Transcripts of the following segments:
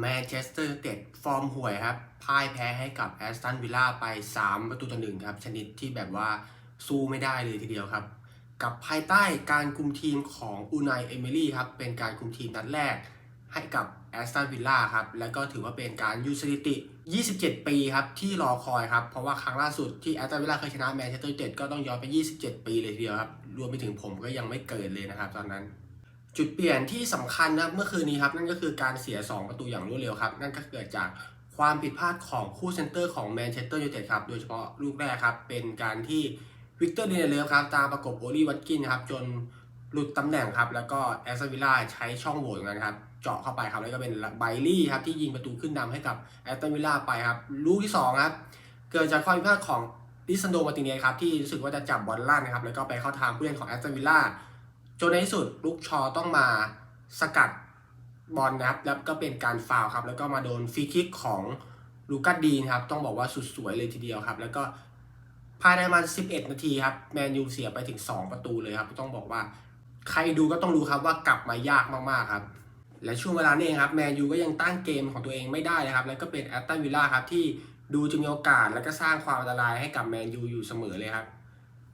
แมนเชสเตอร์ยูไนเต็ดฟอร์มห่วยครับพ่ายแพ้ให้กับแอสตันวิลล่าไป 3 ประตูต่อหนึ่งครับ ชนิดที่แบบว่าสู้ไม่ได้เลยทีเดียวครับ กับภายใต้การคุมทีมของอูนายเอมิลี่ครับ เป็นการคุมทีมนัดแรกให้กับแอสตันวิลล่าครับ แล้วก็ถือว่าเป็นการยูสถิติ 27 ปีครับ ที่รอคอยครับ เพราะว่าครั้งล่าสุดที่แอสตันวิลล่าเคยชนะแมนเชสเตอร์ยูไนเต็ดก็ต้องย้อนไป 27 ปีเลยทีเดียวครับ รวมไปถึงผมก็ยังไม่เกิดเลยนะครับตอนนั้น จุดเปลี่ยนที่สำคัญนะเมื่อคืนนี้ครับนั่นก็คือการเสีย 2 ประตูอย่างรวดเร็วครับ นั่นก็เกิดจากความผิดพลาดของคู่เซนเตอร์ของแมนเชสเตอร์ยูไนเต็ดครับ โดยเฉพาะลูกแรกครับ เป็นการที่วิกเตอร์เดนเลฟครับ ตามประกบโอลีวัตกินครับ จนหลุดตำแหน่งครับ แล้วก็แอสตันวิลล่าใช้ช่องโหว่ตรงนั้นครับ เจาะเข้าไปครับ แล้วก็เป็นไบลี่ครับ ที่ยิงประตูขึ้นนำให้กับแอสตันวิลล่าไปครับ ลูกที่สองครับ เกิดจากความผิดพลาดของดิซันโดมาติเนสครับ ที่รู้สึกว่าจะจับบอลลั่นนะครับ แล้วก็ไปเข้าทางผู้เล่นของแอสตันวิลล่า จนในที่สุดลูกชอต้องมาสกัดบอลนะครับ แล้วก็เป็นการฟาวครับ แล้วก็มาโดนฟรีคิกของลูกัสดีนครับ ต้องบอกว่าสุดสวยเลยทีเดียวครับ แล้วก็ภายในมาณ11 นาทีครับ แมนยูเสียไปถึง 2 ประตูเลยครับ ต้องบอกว่า ใครดูก็ต้องรู้ครับว่ากลับมายากมากๆครับ และช่วงเวลานี้ครับ แมนยูก็ยังตั้งเกมของตัวเองไม่ได้นะครับ แล้วก็เป็นแอตตันวิลล่าครับที่ดูจะมีโอกาส แล้วก็สร้างความอันตรายให้กับแมนยูอยู่เสมอเลยครับ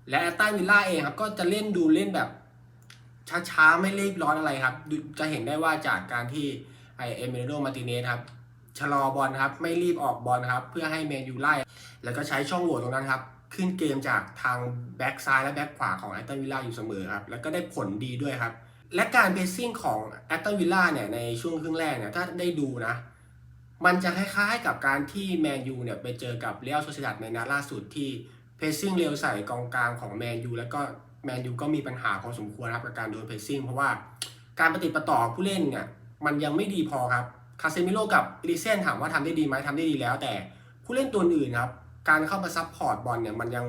และแอตตันวิลล่าเองครับก็จะเล่นดูเล่นแบบ ช้าๆ ไม่รีบร้อนอะไรครับ จะเห็นได้ว่าจากการที่ไอเอเมริโดมาติเนสครับชะลอบอลครับ ไม่รีบออกบอลครับ เพื่อให้แมนยูไล่ แล้วก็ใช้ช่องโหว่ตรงนั้นครับ ขึ้นเกมจากทางแบ็กซ้ายและแบ็กขวาของแอตตันวิลล่าอยู่เสมอครับ แล้วก็ได้ผลดีด้วยครับ และการเพสซิ่งของแอตตันวิลล่าเนี่ยในช่วงครึ่งแรกเนี่ยถ้าได้ดูนะ มันจะคล้ายๆกับการที่แมนยูเนี่ยไปเจอกับเรอัลโซเซดัดในนัดล่าสุดที่เพสซิ่งเร็วใส่กองกลางของแมนยูแล้วก็ แมนยูก็มีปัญหาพอสมควรครับกับการโดนเพรสซิ่งเพราะว่าการปฏิประต่อผู้เล่นเนี่ยมันยังไม่ดีพอครับคาเซมิโลกับอลิเซนถามว่าทำได้ดีไหมทำได้ดีแล้ว แต่ผู้เล่นตัวอื่นครับ การเข้ามาซับพอร์ตบอลเนี่ยมันยัง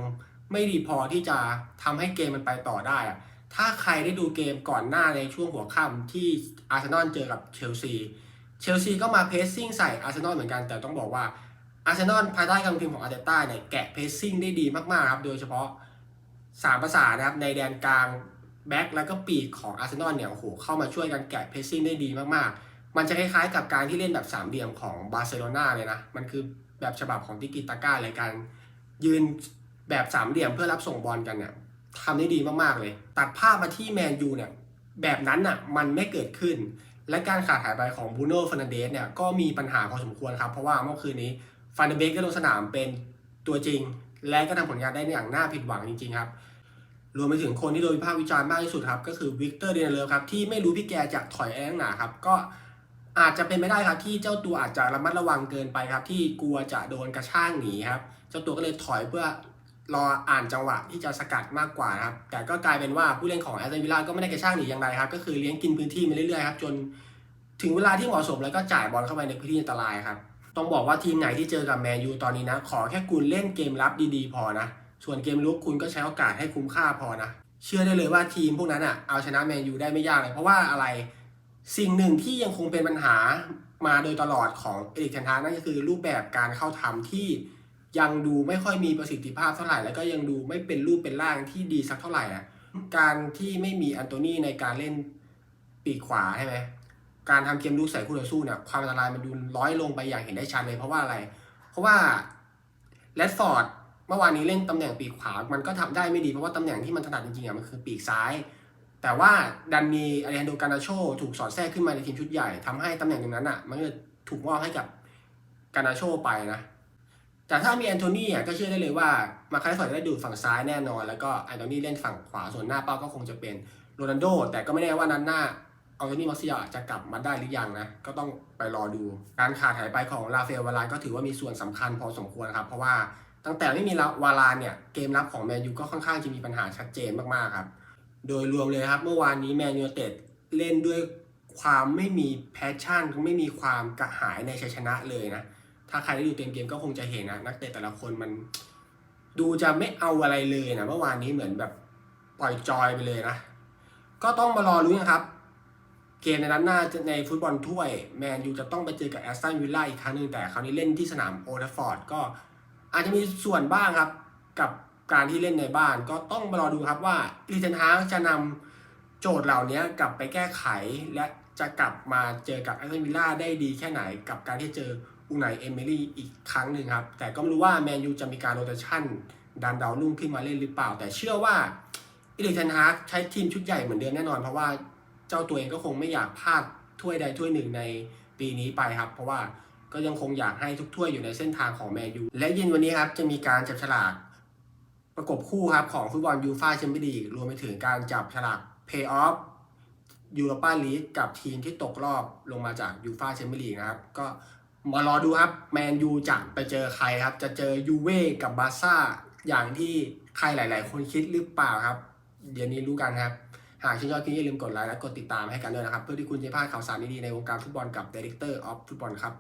ไม่ดีพอที่จะทำให้เกมมันไปต่อได้อะถ้าใครได้ดูเกมก่อนหน้าในช่วงหัวค่ำที่อาร์เซนอลเจอกับเชลซี เชลซีก็มาเพสซิ่งใส่อาร์เซนอลเหมือนกัน แต่ต้องบอกว่าอาร์เซนอลภายใต้การคุมทีมของอาร์เตต้าเนี่ยแกะเพสซิ่งได้ดีมากๆครับ โดยเฉพาะ สามภาษานะครับในแดนกลางแบ็กแล้วก็ปีกของอาร์เซนอลเนี่ยโอ้โหเข้ามาช่วยกันแกะเพสซิ่งได้ดีมากๆ มันจะคล้ายๆกับการที่เล่นแบบสามเหลี่ยมของบาร์เซโลนาเลยนะ มันคือแบบฉบับของติกิตาก้าเลยการยืนแบบสามเหลี่ยมเพื่อรับส่งบอลกันเนี่ยทำได้ดีมากๆเลย ตัดภาพมาที่แมนยูเนี่ยแบบนั้นน่ะมันไม่เกิดขึ้น และการขาดหายไปของบูโน่ฟ r น a นเดสเนี่ยก็มีปัญหาพอสมควรครับ เพราะว่าเมื่อคืนนี้ฟันเดเบกก็ลงสนามเป็นตัวจริง และก็ทำผลงานได้อย่างน่าผิดหวังจริงๆครับ รวมไปถึงคนที่โดนวิพากษ์วิจารณ์มากที่สุดครับ ก็คือวิกเตอร์เดนเลฟครับที่ไม่รู้พี่แกจะถอยแองหนาครับ ก็อาจจะเป็นไปได้ครับที่เจ้าตัวอาจจะระมัดระวังเกินไปครับ ที่กลัวจะโดนกระช่างหนีครับ เจ้าตัวก็เลยถอยเพื่อรออ่านจังหวะที่จะสกัดมากกว่าครับ แต่ก็กลายเป็นว่าผู้เล่นของแอสตันวิลล่าก็ไม่ได้กระช่างหนีอย่างไรครับ ก็คือเลี้ยงกินพื้นที่มาเรื่อยๆครับจนถึงเวลาที่เหมาะสมแล้วก็จ่ายบอลเข้าไปในพื้นที่อันตรายครับ ต้องบอกว่าทีมไหนที่เจอกับแมนยูตอนนี้นะ ขอแค่คุณเล่นเกมรับดีๆ พอนะ ส่วนเกมลุกคุณก็ใช้โอกาสให้คุ้มค่าพอนะ เชื่อได้เลยว่าทีมพวกนั้นอะเอาชนะแมนยูได้ไม่ยากเลย เพราะว่าอะไรสิ่งหนึ่งที่ยังคงเป็นปัญหามาโดยตลอดของเอริกเทนฮานั่นก็คือรูปแบบการเข้าทำที่ยังดูไม่ค่อยมีประสิทธิภาพเท่าไหร่ แล้วก็ยังดูไม่เป็นรูปเป็นร่างที่ดีสักเท่าไหร่อะการที่ไม่มีอันโตนี่ในการเล่นปีกขวาใช่ไหม การทำเกมลุกใส่คู่ต่อสู้เนี่ยความอันตรายมันดูร้อยลงไปอย่างเห็นได้ชัดเลยเพราะว่าอะไร เพราะว่าแรดฟอร์ดเมื่อวานนี้เล่นตำแหน่งปีกขวา มันก็ทำได้ไม่ดีเพราะว่าตำแหน่งที่มันถนัดจริงๆอะมันคือปีกซ้าย แต่ว่าดันมีอาริฮันโดการาโชถูกสอดแทรกขึ้นมาในทีมชุดใหญ่ทำให้ตำแหน่งตรงนั้นอะ มันก็ถูกมอบให้กับการาโชไปนะแต่ถ้ามีแอนโทนีอะก็เชื่อได้เลยว่ามาคาริฟอร์ดจะได้ดูดฝั่งซ้ายแน่นอน แล้วก็แอนโทนีเล่นฝั่งขวาส่วนหน้าเป้าก็คงจะเป็นโรนัลโด แต่ก็ไม่แน่ว่านั้นหน้า เอาโทนี่มาร์เซียลจะกลับมาได้หรือยังนะ ก็ต้องไปรอดู การขาดหายไปของลาเฟลวารานก็ถือว่ามีส่วนสำคัญพอสมควรครับ เพราะว่าตั้งแต่ไม่มีวารานเนี่ยเกมรับของแมนยูก็ค่อนข้างจะมีปัญหาชัดเจนมากๆครับ โดยรวมเลยครับ เมื่อวานนี้แมนยูเต็ดเล่นด้วยความไม่มีแพชชั่นไม่มีความกระหายในชัยชนะเลยนะ ถ้าใครได้ดูเต็มเกมก็คงจะเห็นนะนักเตะแต่ละคนมันดูจะไม่เอาอะไรเลยนะเมื่อวานนี้เหมือนแบบปล่อยจอยไปเลยนะ ก็ต้องมารอรู้นะครับ เกมในนัดหน้าในฟุตบอลถ้วยแมนยูจะต้องไปเจอกับแอสตันวิลล่าอีกครั้งหนึ่งแต่คราวนี้เล่นที่สนามโอทัฟฟอร์ดก็อาจจะมีส่วนบ้างครับกับการที่เล่นในบ้านก็ต้องมารอดูครับว่าลีเทนฮากจะนำโจทย์เหล่านี้กลับไปแก้ไข และจะกลับมาเจอกับแอสตันวิลล่าได้ดีแค่ไหนกับการที่เจออูไนเอมิลี่อีกครั้งหนึ่งครับ แต่ก็ไม่รู้ว่าแมนยูจะมีการโรเตชันดันดาวรุ่งขึ้นมาเล่นหรือเปล่า แต่เชื่อว่าอิริเทนฮากใช้ทีมชุดใหญ่เหมือนเดิมแน่นอนเพราะว่า เจ้าตัวเองก็คงไม่อยากพลาดถ้วยใดถ้วยหนึ่งในปีนี้ไปครับ เพราะว่าก็ยังคงอยากให้ทุกถ้วยอยู่ในเส้นทางของแมนยูและเย็นวันนี้ครับจะมีการจับฉลากประกบคู่ครับของฟุตบอลยูฟ่าแชมเปี้ยนลีกรวมไปถึงการจับฉลากเพย์ออฟยูโรปาลีกกับทีมที่ตกรอบลงมาจากยูฟ่าแชมเปี้ยนลีกนะครับ ก็มารอดูครับแมนยูจะไปเจอใครครับ จะเจอยูเว่กับบาร์ซ่าอย่างที่ใครหลาย ๆ คนคิดหรือเปล่าครับ เดี๋ยวนี้รู้กันครับ หากชื่นชอบคลิปอย่าลืมกดไลค์และกดติดตามให้กันด้วยนะครับ เพื่อที่คุณจะไม่พลาดข่าวสารดีๆในวงการฟุตบอลกับ Director of Football ครับ